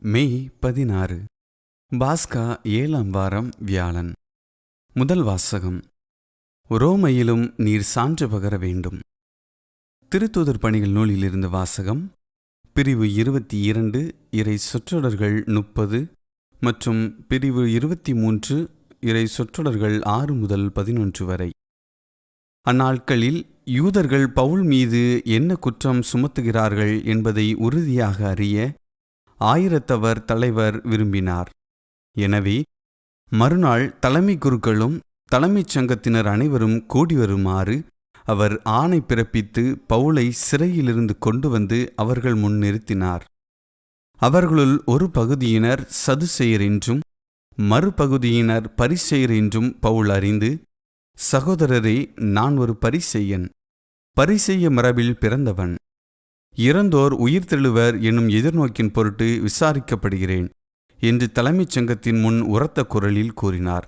மே பதினாறு. பாஸ்கா ஏழாம் வாரம் வியாழன். முதல் வாசகம். ரோமையிலும் நீர் சான்று பகர வேண்டும். திருத்தூதர் பணிகள் நூலிலிருந்து வாசகம். பிரிவு இருபத்தி இரண்டு இறை சொற்றொடர்கள் முப்பது மற்றும் பிரிவு இருபத்தி மூன்று இறை சொற்றொடர்கள் ஆறு முதல் பதினொன்று வரை. அந்நாட்களில் யூதர்கள் பவுல் மீது என்ன குற்றம் சுமத்துகிறார்கள் என்பதை உறுதியாக அறிய ஆயிரத்தவர் தலைவர் விரும்பினார். எனவே மறுநாள் தலைமை குருக்களும் தலைமைச் சங்கத்தினர் அனைவரும் கூடி வருமாறு அவர் ஆணை பிறப்பித்து பவுலை சிறையிலிருந்து கொண்டு வந்து அவர்கள் முன் நிறுத்தினார். அவர்களுள் ஒரு பகுதியினர் சதுசெயர் என்றும் மறுபகுதியினர் பரிசெயர் என்றும் பவுல் அறிந்து சகோதரரே நான் ஒரு பரிசெய்யன் பரிசெய்ய மரபில் பிறந்தவன். இறந்தோர் உயிர்த்தெழுவர் என்னும் எதிர்நோக்கின் பொருட்டு விசாரிக்கப்படுகிறேன் என்று தலைமைச் சங்கத்தின் முன் உரத்த குரலில் கூறினார்.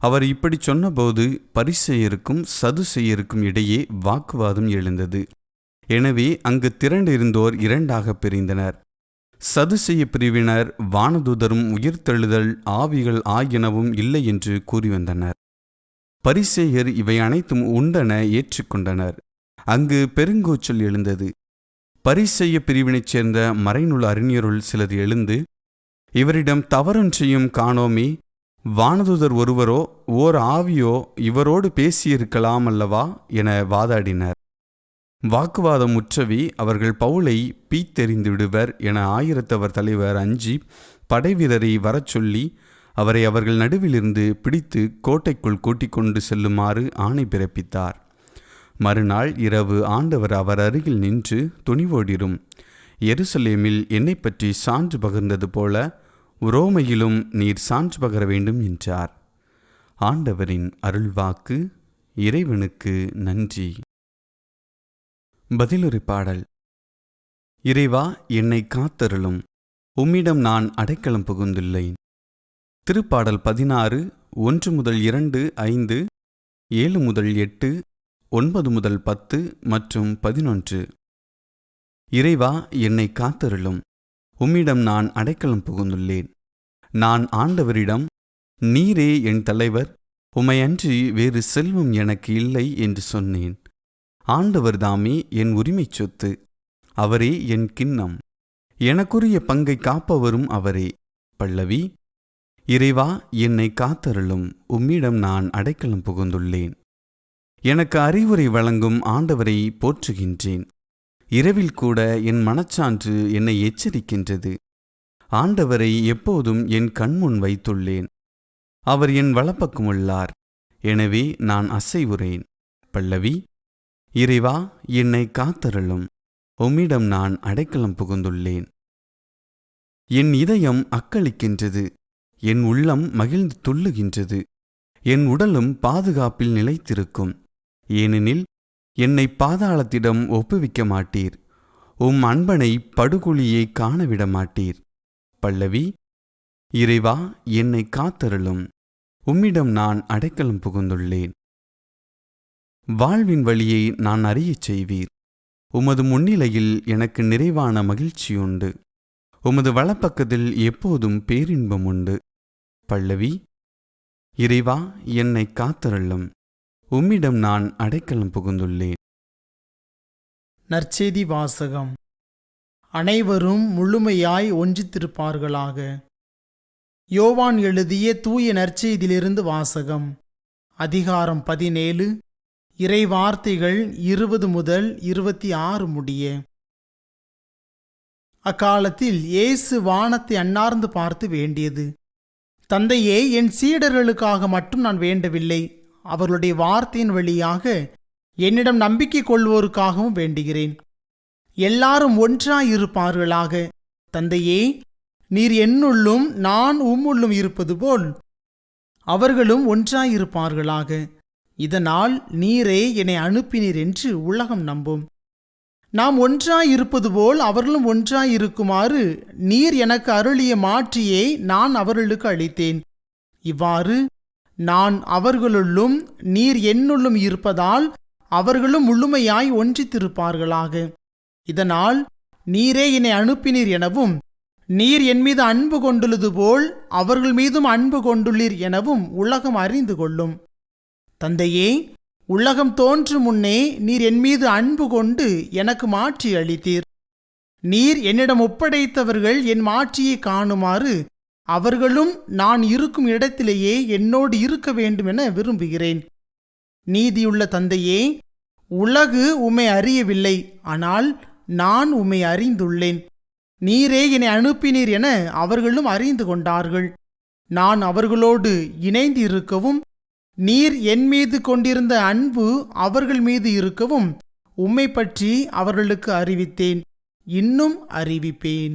அவர் இப்படி சொன்னபோது பரிசெயருக்கும் சதுசெயருக்கும் இடையே வாக்குவாதம் எழுந்தது. எனவே அங்கு திரண்டிருந்தோர் இரண்டாக பிரிந்தனர். சதுசெய்ய பிரிவினர் வானதூதரும் உயிர்த்தெழுதல் ஆவிகள் ஆகியனவும் இல்லை என்று கூறி வந்தனர் பரிசேயர் இவை அனைத்தும் உண்டென ஏற்றுக்கொண்டனர். அங்கு பெருங்கூச்சல் எழுந்தது. பரிசெய்ய பிரிவினைச் சேர்ந்த மறைநூல் அறிஞருள் சிலது எழுந்து இவரிடம் தவறொன்றையும் காணோமே வானதுதர் ஒருவரோ ஓர் ஆவியோ இவரோடு பேசியிருக்கலாம் அல்லவா? என வாதாடினர். வாக்குவாதம் முற்றவி அவர்கள் பவுலை பீத்தெறிந்து விடுவர் என ஆயிரத்தவர் தலைவர் அஞ்சி படைவீரரை வரச் சொல்லி அவரை அவர்கள் நடுவிலிருந்து பிடித்து கோட்டைக்குள் கூட்டிக் கொண்டு செல்லுமாறு ஆணை பிறப்பித்தார். மறுநாள் இரவு ஆண்டவர் அவர் அருகில் நின்று துணிவோடிரும். எருசலேமில் என்னை பற்றி சான்று பகிர்ந்தது போல உரோமையிலும் நீர் சான்று பகர வேண்டும் என்றார். ஆண்டவரின் அருள்வாக்கு இறைவனுக்கு நன்றி. பதிலுரை பாடல். இறைவா என்னை காத்தருளும். உம்மிடம் நான் அடைக்கலம் புகுந்துள்ளேன். திருப்பாடல் பதினாறு ஒன்று முதல் இரண்டு ஐந்து ஏழு முதல் எட்டு ஒன்பது முதல் பத்து மற்றும் பதினொன்று. இறைவா என்னை காத்தருளும். உம்மிடம் நான் அடைக்கலம் புகுந்துள்ளேன். நான் ஆண்டவரிடம் நீரே என் தலைவர் உமையன்றி வேறு செல்வம் எனக்கு இல்லை என்று சொன்னேன். ஆண்டவர் தாமே என் உரிமைச் சொத்து அவரே என் கிண்ணம். எனக்குரிய பங்கை காப்பவரும் அவரே. பல்லவி இறைவா என்னை காத்தருளும். உம்மிடம் நான் அடைக்கலம் புகுந்துள்ளேன். எனக்கு அறிவுரை வழங்கும் ஆண்டவரை போற்றுகின்றேன். இரவில் கூட என் மனச்சான்று என்னை எச்சரிக்கின்றது. ஆண்டவரை எப்போதும் என் கண்முன் வைத்துள்ளேன். அவர் என் வலப்பக்கமுள்ளார். எனவே நான் அசைவுறேன். பல்லவி இறைவா என்னை காத்தருளும். உம்மிடம் நான் அடைக்கலம் புகுந்துள்ளேன். என் இதயம் அக்களிக்கின்றது. என் உள்ளம் மகிழ்ந்து துள்ளுகின்றது. என் உடலும் பாதுகாப்பில் நிலைத்திருக்கும். ஏனெனில் என்னை பாதாளத்திடம் ஒப்புவிக்க மாட்டீர் உம் அன்பனை படுகொலியை காணவிட மாட்டீர் பல்லவி இறைவா என்னை காத்தருளும். உம்மிடம் நான் அடைக்கலம் புகுந்துள்ளேன். வாழ்வின் வழியை நான் அறியச் செய்வீர். உமது முன்னிலையில் எனக்கு நிறைவான மகிழ்ச்சியுண்டு. உமது வலப்பக்கத்தில் எப்போதும் பேரின்பம் உண்டு பல்லவி இறைவா என்னை காத்தருளும். உம்மிடம் நான் அடைக்கலம் புகுந்துள்ளேன். நற்செய்தி வாசகம். அனைவரும் முழுமையாய் ஒன்றித்திருப்பார்களாக. யோவான் எழுதிய தூய நற்செய்தியிலிருந்து வாசகம். அதிகாரம் பதினேழு இறை வார்த்தைகள் இருபது முதல் இருபத்தி ஆறு முடிய. அக்காலத்தில் இயேசு வானத்தை அன்னார்ந்து பார்த்து வேண்டியது. தந்தையே என் சீடர்களுக்காக மட்டும் நான் வேண்டவில்லை. அவர்களுடைய வார்த்தையின் வழியாக என்னிடம் நம்பிக்கை கொள்வோருக்காகவும் வேண்டுகிறேன். எல்லாரும் ஒன்றாயிருப்பார்களாக. தந்தையே நீர் என்னுள்ளும் நான் உம்முள்ளும் இருப்பது போல் அவர்களும் ஒன்றாயிருப்பார்களாக. இதனால் நீரே என்னை அனுப்பினீர் என்று உலகம் நம்பும். நாம் ஒன்றாயிருப்பது போல் அவர்களும் ஒன்றாயிருக்குமாறு நீர் எனக்கு அருளிய மாற்றியை நான் அவர்களுக்கு அளித்தேன். இவ்வாறு நான் அவர்களுள்ளும் நீர் என்னுள்ளும் இருப்பதால் அவர்களும் முழுமையாய் ஒன்றித்திருப்பார்களாக. இதனால் நீரே என்னை அனுப்பினீர் எனவும் நீர் என் மீது அன்பு கொண்டுள்ளது போல் அவர்கள் மீதும் அன்பு கொண்டுள்ளீர் எனவும் உலகம் அறிந்து கொள்ளும். தந்தையே உலகம் தோன்றும் முன்னே நீர் என் மீது அன்பு கொண்டு எனக்கு மாற்றி அளித்தீர். நீர் என்னிடம் ஒப்படைத்தவர்கள் என் மாற்றியை காணுமாறு அவர்களும் நான் இருக்கும் இடத்திலேயே என்னோடு இருக்க வேண்டும் என விரும்புகிறேன். நீதியுள்ள தந்தையே உலகு உம்மை அறியவில்லை. ஆனால் நான் உம்மை அறிந்துள்ளேன். நீரே என்னை அனுப்பினீர் என அவர்களும் அறிந்து கொண்டார்கள். நான் அவர்களோடு இணைந்து இருக்கவும் நீர் என் மீது கொண்டிருந்த அன்பு அவர்கள் மீது இருக்கவும் உம்மை பற்றி அவர்களுக்கு அறிவித்தேன். இன்னும் அறிவிப்பேன்.